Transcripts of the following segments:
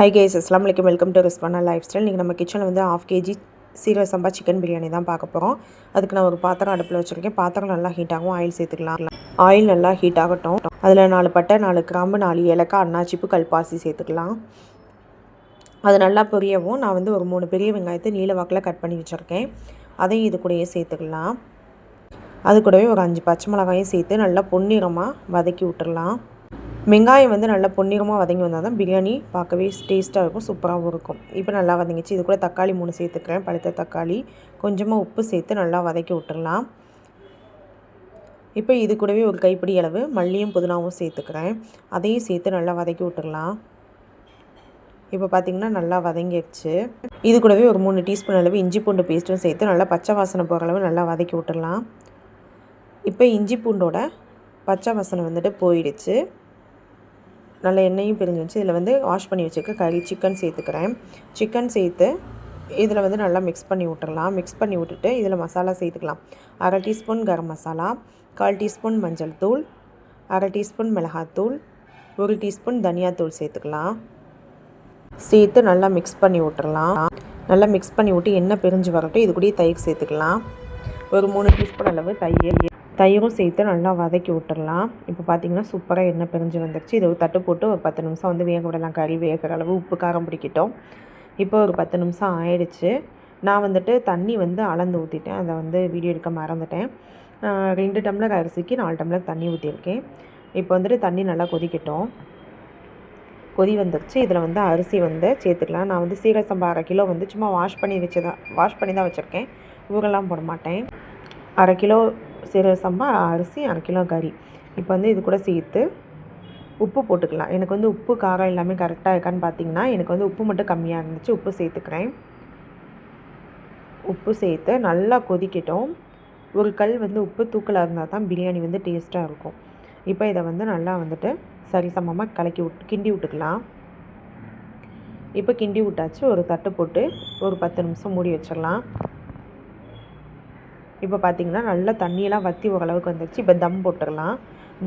High guys அஸ்லாம் வலைக்கம் welcome to Rizwana life style நீங்கள் நம்ம கிச்சனில் வந்து ஆஃப் கேஜி சீரக சம்பா சிக்கன் பிரியாணி தான் பார்க்க போகிறோம் அதுக்கு நான் ஒரு பாத்திரம் அடுப்பில் வச்சுருக்கேன். பாத்திரம் நல்லா ஹீட் ஆகும். ஆயில் சேர்த்துக்கலாம். ஆயில் நல்லா ஹீட் ஆகட்டும். அதில் நாலு பட்டை நாலு கிராம்பு நாலு ஏலக்காய் அன்னாச்சிப்பு கல்பாசி சேர்த்துக்கலாம். அது நல்லா பொரியவும். நான் வந்து ஒரு மூணு பெரிய வெங்காயத்தை நீல வாக்கில் கட் பண்ணி வச்சுருக்கேன். அதையும் இது கூடயே சேர்த்துக்கலாம். அது கூடவே ஒரு அஞ்சு பச்சை மிளகாயும் சேர்த்து நல்லா பொன்னிறமாக வதக்கி விட்டுடலாம் வெங்காயம் வந்து நல்லா பொன்னிறமாக வதங்கி வந்தால் தான் பிரியாணி பார்க்கவே டேஸ்ட்டாக இருக்கும் சூப்பராகவும் இருக்கும். இப்போ நல்லா வதங்கிச்சு. இது கூட தக்காளி மூணு சேர்த்துக்கிறேன். பழுத்த தக்காளி கொஞ்சமாக உப்பு சேர்த்து நல்லா வதக்கி விட்டுடலாம் இப்போ இது கூடவே ஒரு கைப்பிடி அளவு மல்லியும் புதினாவும் சேர்த்துக்கிறேன். அதையும் சேர்த்து நல்லா வதக்கி விட்டுடலாம் இப்போ பார்த்திங்கன்னா நல்லா வதங்கிடுச்சு. இது கூடவே ஒரு மூணு டீஸ்பூன் அளவு இஞ்சி பூண்டு பேஸ்ட்டும் சேர்த்து நல்லா பச்சை வாசனை போகிற அளவு நல்லா வதக்கி விட்டுடலாம் இப்போ இஞ்சி பூண்டோட பச்சை வாசனை வந்துட்டு போயிடுச்சு. நல்ல எண்ணெயும் பிரிஞ்சு வச்சு இதில் வந்து வாஷ் பண்ணி வச்சுக்க கறி சிக்கன் சேர்த்துக்கிறேன். சிக்கன் சேர்த்து இதில் வந்து நல்லா மிக்ஸ் பண்ணி விட்டுறலாம் மிக்ஸ் பண்ணி விட்டுட்டு இதில் மசாலா சேர்த்துக்கலாம். அரை டீஸ்பூன் கரம் மசாலா கால் டீஸ்பூன் மஞ்சள் தூள் அரை டீஸ்பூன் மிளகாத்தூள் ஒரு டீஸ்பூன் தனியாத்தூள் சேர்த்துக்கலாம். சேர்த்து நல்லா மிக்ஸ் பண்ணி விட்டுறலாம் நல்லா மிக்ஸ் பண்ணி விட்டு எண்ணெய் பிரிஞ்சு வரட்டும். இது கூட தயிர் சேர்த்துக்கலாம். ஒரு மூணு டீஸ்பூன் அளவு தயிர் தயிரும் சேர்த்து நல்லா வதக்கி விட்டுடலாம் இப்போ பார்த்திங்கன்னா சூப்பராக எண்ணெய் பிரிஞ்சு வந்துருச்சு. இதை தட்டு போட்டு ஒரு பத்து நிமிஷம் வந்து வேக விடலாம். கறி வேகிற அளவு உப்பு காரம் பிடிக்கட்டும். இப்போ ஒரு பத்து நிமிஷம் ஆயிடுச்சு. நான் வந்துட்டு தண்ணி வந்து அளந்து ஊற்றிட்டேன் அதை வந்து வீடியோ எடுக்க மறந்துட்டேன். ரெண்டு டம்ளர் அரிசிக்கு நாலு டம்ளர் தண்ணி ஊற்றிருக்கேன் இப்போ வந்துட்டு தண்ணி நல்லா கொதிக்கட்டும். கொதி வந்துருச்சு. இதில் வந்து அரிசி வந்து சேர்த்துக்கலாம். நான் வந்து சீரக சம்பா அரை கிலோ வந்து சும்மா வாஷ் பண்ணி வச்சு தான் வாஷ் பண்ணி தான் வச்சுருக்கேன். ஊரெல்லாம் போட மாட்டேன். அரை கிலோ சீரக சம்பா அரிசி அரை கிலோ கறி. இப்போ வந்து இது கூட சேர்த்து உப்பு போட்டுக்கலாம். எனக்கு வந்து உப்பு காரம் எல்லாமே கரெக்டாக இருக்கான்னு பார்த்தீங்கன்னா எனக்கு வந்து உப்பு மட்டும் கம்மியாக இருந்துச்சு. உப்பு சேர்த்துக்கிறேன். உப்பு சேர்த்து நல்லா கொதிக்கட்டும். ஒரு கல் வந்து உப்பு தூக்கலாக இருந்தால் தான் பிரியாணி வந்து டேஸ்ட்டாக இருக்கும். இப்போ இதை வந்து நல்லா வந்துட்டு சரிசமமாக கலக்கி விட்டு கிண்டி விட்டுக்கலாம். இப்போ கிண்டி விட்டாச்சு. ஒரு தட்டு போட்டு ஒரு பத்து நிமிஷம் மூடி வச்சிடலாம். இப்போ பார்த்திங்கன்னா நல்லா தண்ணியெல்லாம் வற்றி ஓரளவுக்கு வந்துடுச்சு இப்போ தம் போட்டுடலாம்.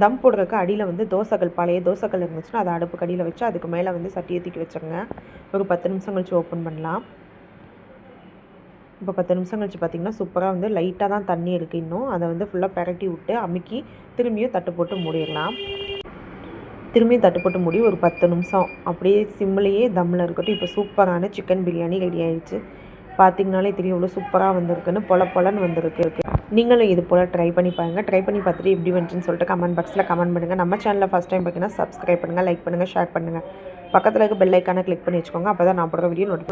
தம் போடுறதுக்கு அடியில் வந்து தோசைகள் பழைய தோசைகள் இருந்துச்சுன்னா அதை அடுப்பு கடியில் வச்சு அதுக்கு மேலே வந்து சட்டியை தூக்கி வச்சுருங்க. ஒரு பத்து நிமிஷம் கழிச்சு ஓப்பன் பண்ணலாம். இப்போ பத்து நிமிஷம் கழிச்சு பார்த்திங்கன்னா சூப்பராக வந்து லைட்டாக தான் தண்ணி இருக்குது இன்னும். அதை வந்து ஃபுல்லாக பரட்டி விட்டு அமுக்கி திரும்பியும் தட்டு போட்டு மூடிடலாம். திரும்பியும் தட்டு போட்டு மூடி ஒரு பத்து நிமிஷம். அப்படியே சிம்மிலேயே தம்மில் இருக்கட்டும். இப்போ சூப்பரான சிக்கன் பிரியாணி ரெடி ஆகிடுச்சு பார்த்திங்கனாலே தெரியும் இவ்வளோ சூப்பராக வந்திருக்குன்னு பொல பொலன்னு வந்திருக்கு. நீங்களும் இது போல் ட்ரை பண்ணி பாருங்கள் ட்ரை பண்ணி பார்த்துட்டு எப்படி வந்துச்சுன்னு சொல்லிட்டு கமெண்ட் பாக்ஸில் கமெண்ட் பண்ணுங்கள் நம்ம சேனலில் ஃபஸ்ட் டைம் பார்த்தீங்கன்னா சப்ஸ்கிரைப் பண்ணுங்கள் லைக் பண்ணுங்கள் ஷேர் பண்ணுங்கள் பக்கத்தில் இருக்க பெல் ஐக்கானை கிளிக் பண்ணி வச்சுக்கோங்க. அப்போ தான் நான் போடுற வீடியோ நோட்டி